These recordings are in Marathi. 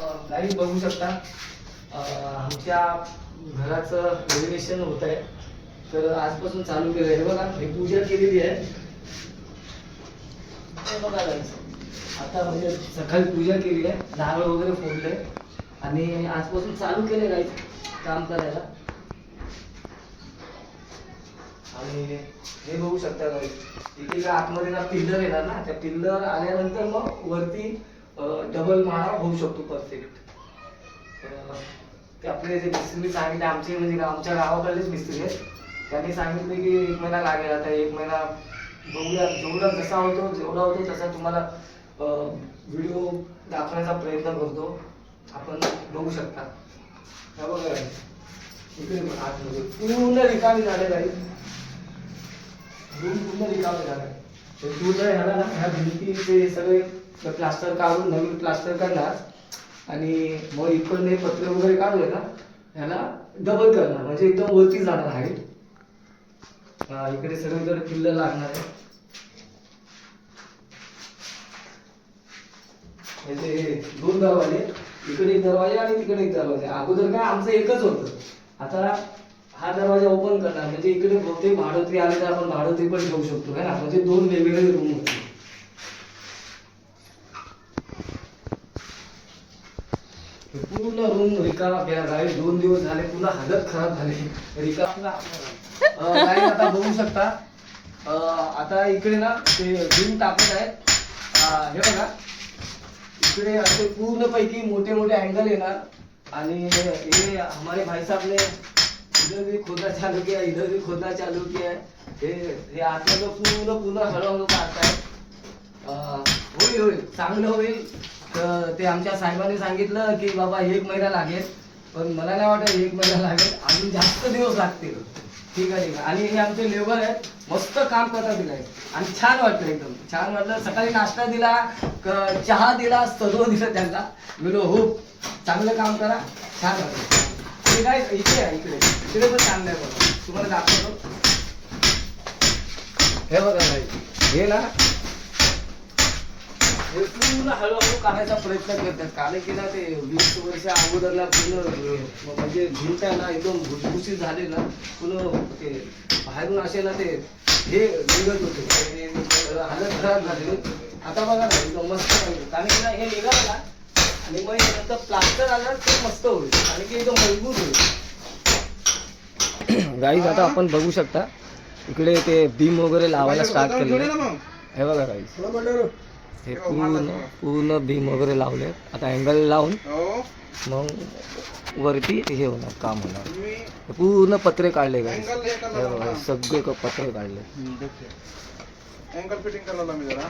लाईव्ह बघू शकता. आमच्या घराचं रेनोव्हेशन होत आहे. तर आजपासून चालू केलं आहे बघा ही पूजा केलेली आहे. बघा आता म्हणजे सकाळी पूजा केली आहे. नारळ वगैरे फोडले. आणि आजपासून चालू केले गाईज काम करायला. आणि हे बघू शकता गाईज इथे आतमध्ये ना पिल्लर येणार ना. त्या पिल्लर आल्यानंतर मग वरती डबल माळा होऊ शकतो परफेक्ट ते आपले जे मिस्त्री सांगितले आमचे म्हणजे आमच्या गावाकडलेच मिस्त्री आहेत. त्यांनी सांगितले की एक महिना लागेल आता एक महिना बघूया जेवढा जसा होतो जेवढा होतो तसा तुम्हाला व्हिडिओ दाखवण्याचा प्रयत्न करतो. आपण बघू शकता. हा बघा इकडे आतमध्ये. पूर्ण रिकामी झाले काही रूम पूर्ण रिकामी झालाय तर जर ह्याला ना. ह्या भिंतीचे सगळे प्लास्टर काढून नवीन प्लास्टर करणार. आणि मग इकडे पत्रे वगैरे काढले ना ह्याला डबल करणार. म्हणजे एकदम वरती जाणार आहे. इकडे सगळीकडे किल्ल लागणार आहे म्हणजे दोन दरवाजे इकडे एक दरवाजा आणि तिकडे एक दरवाजा. अगोदर काय आमचं एकच होतं. आता हा दरवाजा ओपन करणार. म्हणजे इकडे बहुतेक भाडोत्री आले तर आपण भाडोत्री पण ठेवू शकतो है ना? म्हणजे दोन वेगवेगळे रूम होते. पूर्ण रूम रिकामा प्यार गाडी दोन दिवस झाले पूर्ण हालत खराब झाली. रिकामा आता बघू शकता. अं, आता इकडे ना ते रूम टाकत आहेत. हे बघा. इकडे असे पूर्ण पैकी मोठे मोठे अँगल येणार. आणि हे हमारे भाई साहब इधर भी खोदना चालू किया इधर भी खोदना चालू किया है। हे हे पूर्ण पूर्ण हळूहळू काढताय अं, होईल होईल चांगलं होईल। तर ते आमच्या साहेबांनी सांगितलं की बाबा एक महिना लागेल. पण मला नाही वाटत एक महिना लागेल. अजून जास्त दिवस लागतील. ठीक आहे ठीक आहे. आणि हे आमचे लेबर आहेत. मस्त काम करतात आहे आणि छान वाटलं एकदम. छान वाटलं. सकाळी नाश्ता दिला क- चहा दिला सर्व दिलं त्यांना. मी हो चांगलं काम करा. छान वाटलं. आणि काय? इकडे आहे इकडे. इकडे पण चांगलं आहे बघा. तुम्हाला दाखवतो. हे बघा नाही हे ना हे पूर्ण हळूहळू काढायचा प्रयत्न करतात. कारण की ना ते वीस वर्ष अगोदरला पूर्ण अं, म्हणजे भिंत आहे ना एकदम भुसभुशीत झाले ना पूर्ण ते बाहेरून असे ना ते हे निघत होते. हालत खराब झाले. आता बघा ना एकदम मस्त आहे. कारण की ना हे निघालं ना आणि मग हे नंतर प्लास्टर आलं ते मस्त होईल. आणि की एकदम मजबूत होईल. गाईज आता आपण बघू शकता इकडे ते बीम वगैरे लावायला स्टार्ट केले हे बघा गाईज हे पूर्ण पूर्ण बीम वगैरे लावले आता अँगल लावून मग वरती हे होणार काम होणार. हे पूर्ण पत्रे काढले काय सगळे क- पत्रे काढले. अँगल फिटिंग करायला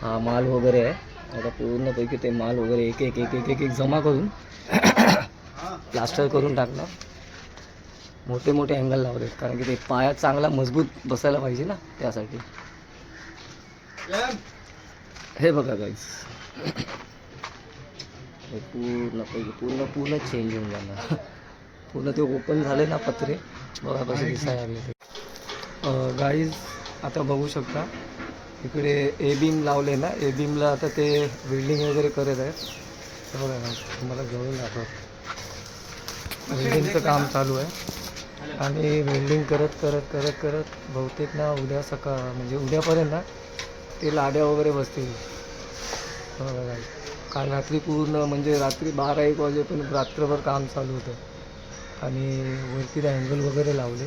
हा माल वगैरे आहे. आता पूर्णपैकी ते माल वगैरे एक एक एक एक एक एक जमा करून प्लास्टर करून टाकणार. मोठे मोठे अँगल लावले कारण की ते पायात चांगला मजबूत बसायला पाहिजे ना त्यासाठी. हे बघा गाईस हे पूर्णपैकी पूर्ण पूर्ण चेंज होऊन जाणार. पूर्ण ते ओपन झाले ना पत्रे बघा कसे दिसायला लागले ते. गाईज आता बघू शकता. इकडे ए बीम लावले ना ए बीमला आता ते वेल्डिंग वगैरे करत आहेत. बघा ना तुम्हाला जवळून दाखव वेल्डिंगचं काम चालू आहे. आणि वेल्डिंग करत करत करत करत बहुतेक ना उद्या सकाळ म्हणजे उद्यापर्यंत ना ते लाड्या वगैरे बसतील. बघा. काल रात्री पूर्ण म्हणजे रात्री बारा एक वाजेपर्यंत रात्रभर काम चालू होतं. आणि वरती अँगल वगैरे लावले.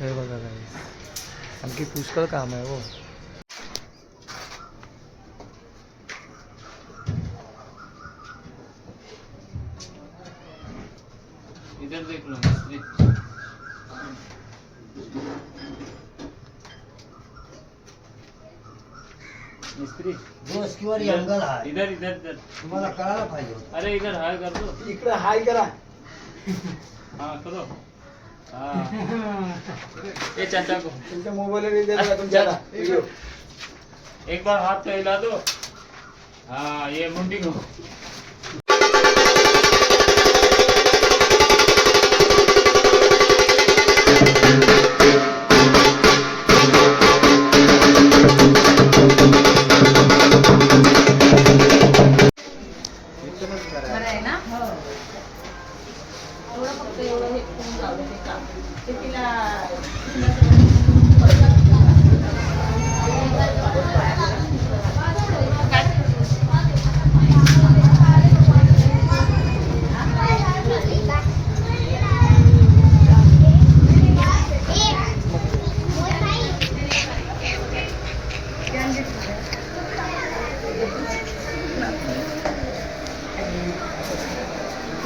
हे बघा काय आणखी पुष्कळ काम आहे हो इधर देख लो मिस्त्री मिस्त्री आहे इधर इधर इधर तुम्हाला कळायला पाहिजे होतं. अरे इधर हाय कर दो इकडे हाय करा. हाँ करो. हाँ. ये चाचा को. तुमच्या मोबाईल तुमच्याला. व्हिडिओ. एक बार हाथ का हिला दो? हाँ ये मुंडी को. एकदमच आहे ना? हो. फक्त एवढं हे करून लावलं ते ते तिला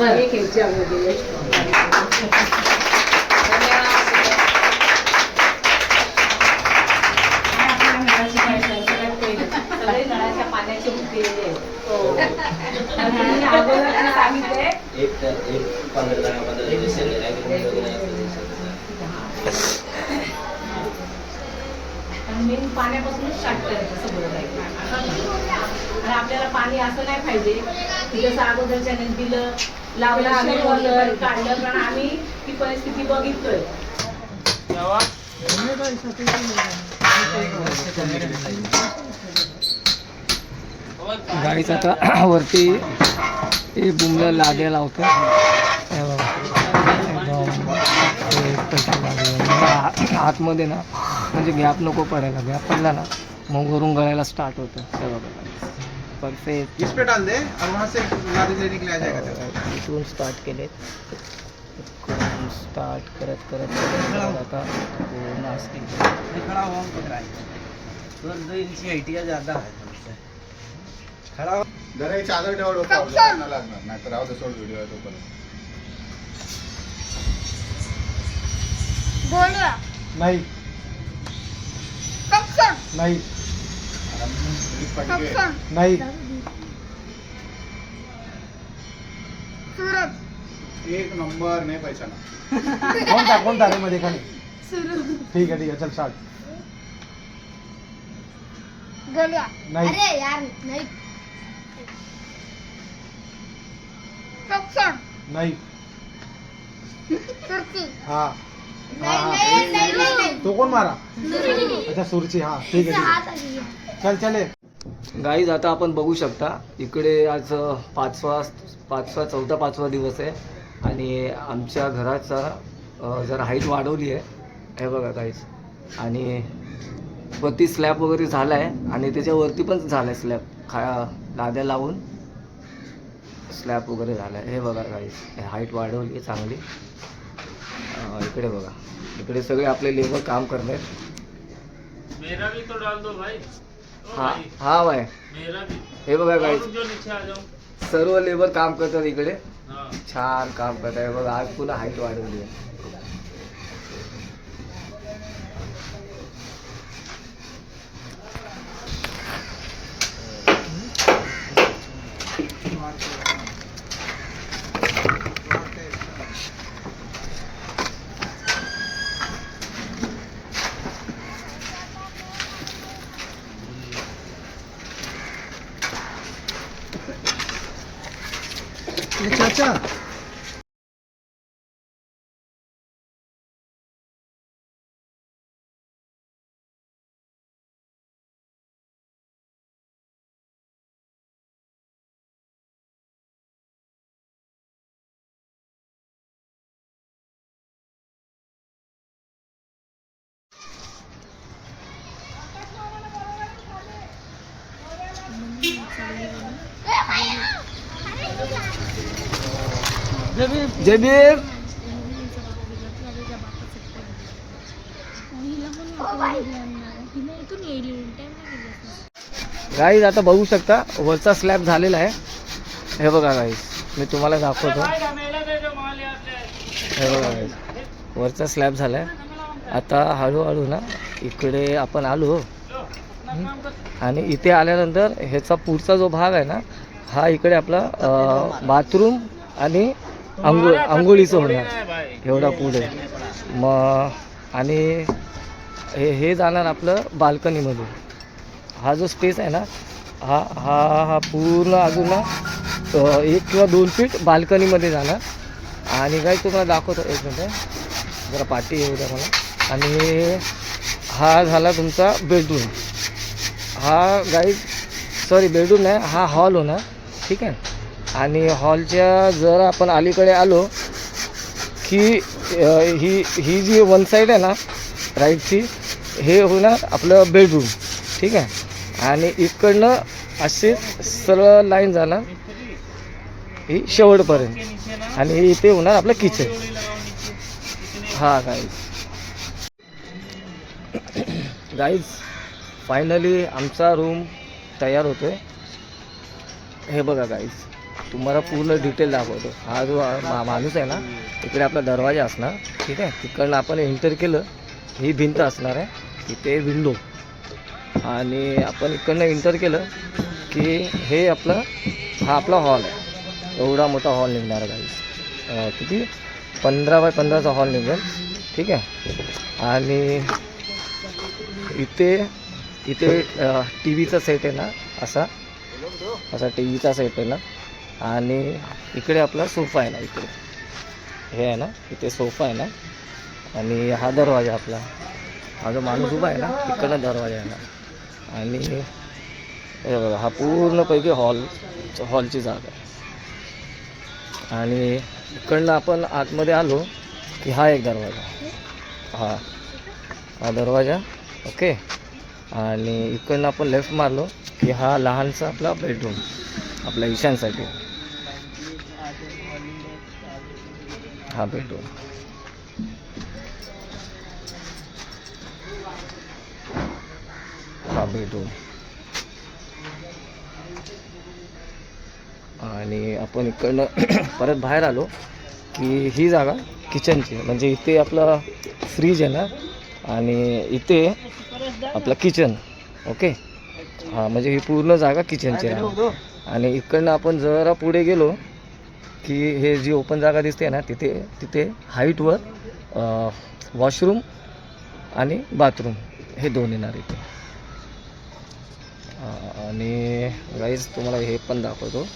एक आणि मेन पाण्यापासूनच स्टार्ट करायचं सगळं आणि आपल्याला पाणी असं नाही पाहिजे. की जसं अगोदरच्या दिलं लावलं आम्ही वॉलर काढलं कारण आम्ही ती परिस्थिती बघितलोय तेव्हा गाईच आता वरती हे बुमला लाद्या लावतो हे हे. आ- आतमध्ये ना म्हणजे गॅप नको पडायला. गॅप पडला ना मग वरून गळायला स्टार्ट होतं. हे बघा. परफेक्ट इस पे डाल दे? और वहाँ से लादी लेने के लिए आ जाएगा इथून स्टार्ट केले स्टार्ट करत करत करत आता पूर्ण असतील खड़ा हुआ हूँ पकड़ा तो दो इंच हाइटिया ज्यादा है तुमसे खड़ा हो। जरा एक चादर ठेवा डोक्यावर नाही लागणार नाही तर राहू दे सोड व्हिडिओ आहे तोपर्यंत नाही। नाही। पटके. नाही. एक नंबर नाही पैसा कोणता कोणता रे मध्ये खाली. ठीक आहे ठीक आहे चल स्टार्ट. नाही. अरे यार नाही. नाही. सुरती हा. हा, तो कोण मारा? अच्छा सुरची हा ठीक आहे. चल चले गाईज आता आपण बघू शकता इकडे आज पाचवा पाचवा चौथा पाचवा दिवस आहे. आणि आमच्या घराचा जरा हाईट वाढवली आहे हे बघा गाईज आणि वरती स्लॅब वगैरे झाला आहे आणि त्याच्यावरती पण झाला आहे स्लॅब खा लाद्या लावून स्लॅब वगैरे झाला आहे हे बघा गाईज हाईट वाढवली आहे चांगली. इकडे बघा. इकडे सगळे आपले लेबर काम करत आहेत मेरा भी तो डाल दो भाई. ओ हा भाई, हा बाय मेरा भी. हे बघा जाओ. सर्व लेबर काम करतात इकडे. हाँ. छान काम करत आहे बघा आज पुन्हा हाईट वाढवली आहे. जबीर गाईज आता बघू शकता वरचा स्लॅब झालेला आहे. हे बघा गाईज मी तुम्हाला दाखवतो. हे बघा गाईज वरचा स्लॅब झाला आहे आता हळूहळू ना इकडे आपण आलो. आणि इथे आल्यानंतर ह्याचा पुढचा जो भाग आहे ना हा इकडे आपला बाथरूम आणि आंघोळ आंघोळीचं होणार. एवढा पुढे मग आणि हे हे जाणार आपलं बाल्कनीमध्ये हा जो स्पेस आहे ना हा हा हा पूर्ण अजून ना एक किंवा दोन फीट बाल्कनीमध्ये जाणार. आणि काय तुम्हाला दाखवतो एक मिनटं जरा पाठी येऊ द्या मला. आणि हा झाला तुमचा बेडरूम हा गाईड सॉरी बेडरूम नाही हा हॉल होणार. ठीक आहे? आणि हॉलच्या जर आपण अलीकडे आलो की ही ही जी वन साईड आहे ना राईटची हे होणार आपलं बेडरूम ठीक आहे? आणि इकडनं असे सरळ लाईन जाणार ही शेवटपर्यंत. आणि हे इथे होणार आपलं किचन हा गाईज गाईज फायनली आमचा रूम तयार होतोय. हे बघा गाईज तुम्हाला पूर्ण डिटेल दाखवतो. हा जो मा- माणूस आहे ना इकडे आपला दरवाजा असणार ठीक आहे? तिकडनं आपण एंटर केलं ही भिंत असणार आहे इथे विंडो आणि आपण इकडनं एंटर केलं की हे आपलं हा आपला हॉल आहे. एवढा मोठा हॉल निघणार आहे किती? पंधरा बाय पंधराचा हॉल निघेल ठीक आहे? आणि इथे इथे टी व्हीचा सेट आहे ना असा. असा टी व्हीचा सेट आहे ना. आणि इकडे आपला सोफा आहे ना इकडे. हे आहे ना इथे सोफा आहे ना. आणि हा दरवाजा आपला. हा जो माणूस उभा आहे ना तिकडनं दरवाजा आहे ना. आणि हे बघा हा पूर्णपैकी हॉल हॉलची जागा आहे. आणि इकडनं आपण आतमध्ये आलो की हा एक दरवाजा. हा हा दरवाजा ओके. आणि इकडनं आपण लेफ्ट मारलो की हा लहानसा आपला बेडरूम आपल्या ईशानसाठी हा भेटू हा भेटू आणि आपण इकडनं परत बाहेर आलो की ही जागा किचनची म्हणजे इथे आपलं फ्रीज आहे ना? आणि इथे आपलं किचन ओके हां म्हणजे ही पूर्ण जागा किचनची आहे. आणि इकडनं आपण जरा पुढे गेलो की हे जी ओपन जागा दिसते ना तिथे तिथे हाईटवर वॉशरूम आणि बाथरूम हे दोन येणार इथे. आणि गाईज तुम्हाला हे पण दाखवतो.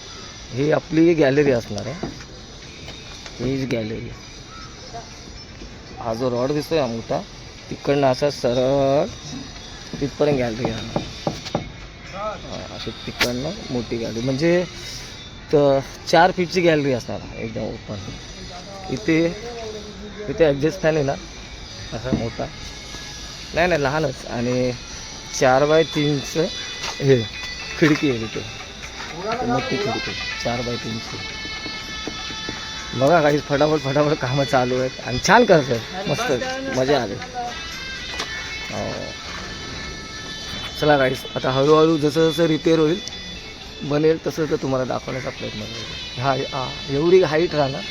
ही आपली गॅलरी असणार आहे. हीच गॅलरी हा जो रॉड दिसतोय हा मोठा तिकडनं असा सरळ तिथपर्यंत गॅलरी आहे अशी तिकडनं मोठी गॅलरी म्हणजे तर चार फीटची गॅलरी असणार एकदम ओपन इथे इथे ॲडजस्ट फॅन आहे ना असा मोठा. नाही नाही लहानच. आणि चार बाय तीनचं हे खिडकी आहे तिथे. मोठी खिडकी. चार बाय तीनची. बघा काही फटाफट फटाफट कामं चालू आहेत. आणि छान करतात मस्त. मजा आली. हो. चला गाईस आता हळूहळू जसं जसं रिपेअर होईल बनेल तसं तर तुम्हाला दाखवण्याचा प्रयत्न करेल. हा हा. एवढी हाईट राहणार?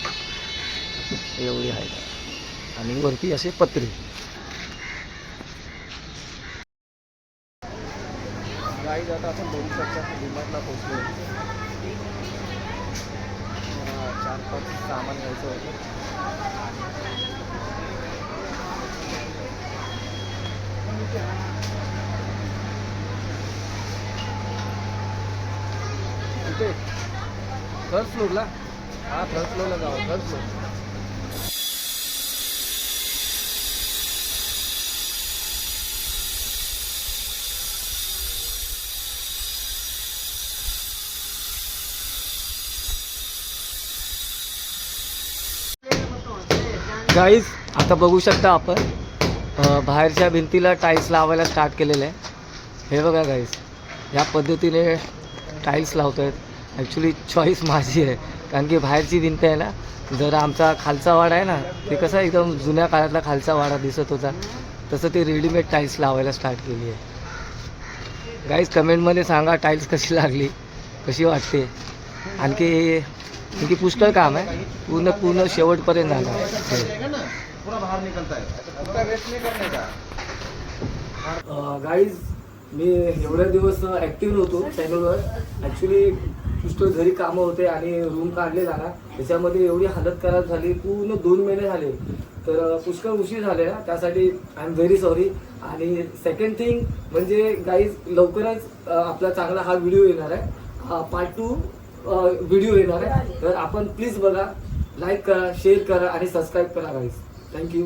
एवढी हाईट आणि वरती असे पत्रे. गाईज आता आपण बघू शकता डिमार्टला पोहोचलो चार पाच सामान घ्यायचं होतं. ते. थर्ड फ्लोरला हा थर्ड फ्लोरला जाऊ. थर्ड फ्लोर गाईज आता बघू शकता आपण बाहेरच्या भिंतीला टाईल्स लावायला स्टार्ट केलेलं आहे. हे बघा गाईज या पद्धतीने टाईल्स लावतो आहेत ॲक्च्युली चॉईस माझी आहे. कारण की बाहेरची भिंत आहे ना जर आमचा खालचा वाडा आहे ना ते कसं एकदम जुन्या काळातला खालचा वाडा दिसत होता तसं ते रेडीमेड टाईल्स लावायला स्टार्ट केली आहे. गाईज कमेंटमध्ये सांगा टाईल्स कशी लागली कशी वाटते? आणखी आणखी पुष्कळ काम आहे. पूर्ण पूर्ण शेवटपर्यंत जाणार आहे. गाईज मी एवढ्या दिवस ॲक्टिव्ह नव्हतो चॅनलवर ॲक्च्युली पुष्कळ घरी कामं होते आणि रूम काढले जाणार त्याच्यामध्ये एवढी हालत खराब झाली पूर्ण दोन महिने झाले. तर पुष्कळ उशीर झाले ना त्यासाठी आय एम व्हेरी सॉरी आणि सेकंड थिंग म्हणजे गाईज लवकरच आपला चांगला हा व्हिडिओ येणार आहे. पार्ट टू व्हिडिओ येणार आहे. तर आपण प्लीज बघा लाईक करा शेअर करा आणि सबस्क्राईब करा गाईज थँक्यू